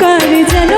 কার যেন